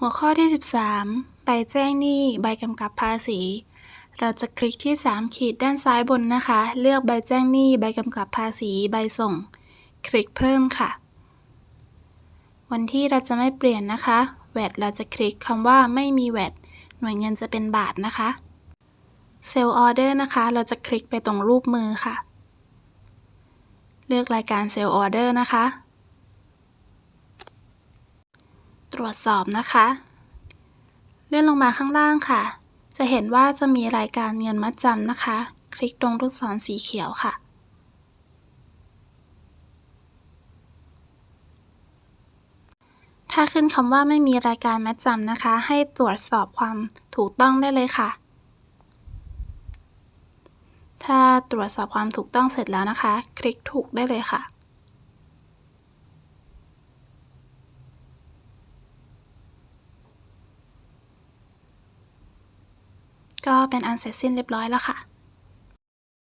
หัวข้อที่ 13 ใบแจ้งหนี้ ใบกำกับภาษี เราจะคลิกที่ 3 ขีดด้านซ้ายบนนะคะ เลือกใบแจ้งหนี้ ใบกำกับภาษี ใบส่ง คลิกเพิ่มค่ะ วันที่เราจะไม่เปลี่ยนนะคะ แวดเราจะคลิกคำว่าไม่มีแวดหน่วยเงินจะเป็นบาทนะคะเซลล์ออเดอร์นะคะ เราจะคลิกไปตรงรูปมือค่ะ เลือกรายการเซลล์ออเดอร์นะคะ ตรวจสอบนะคะ เลื่อนลงมาข้างล่างค่ะ จะเห็นว่าจะมีรายการเงินมัดจำนะคะ คลิกตรงลูกศรสีเขียวค่ะ ถ้าขึ้นคำว่าไม่มีรายการมัดจำนะคะ ให้ตรวจสอบความถูกต้องได้เลยค่ะถ้าตรวจสอบความถูกต้องเสร็จแล้วนะคะ คลิกถูกได้เลยค่ะ ก็เป็นอันเสร็จสิ้นเรียบร้อยแล้วค่ะ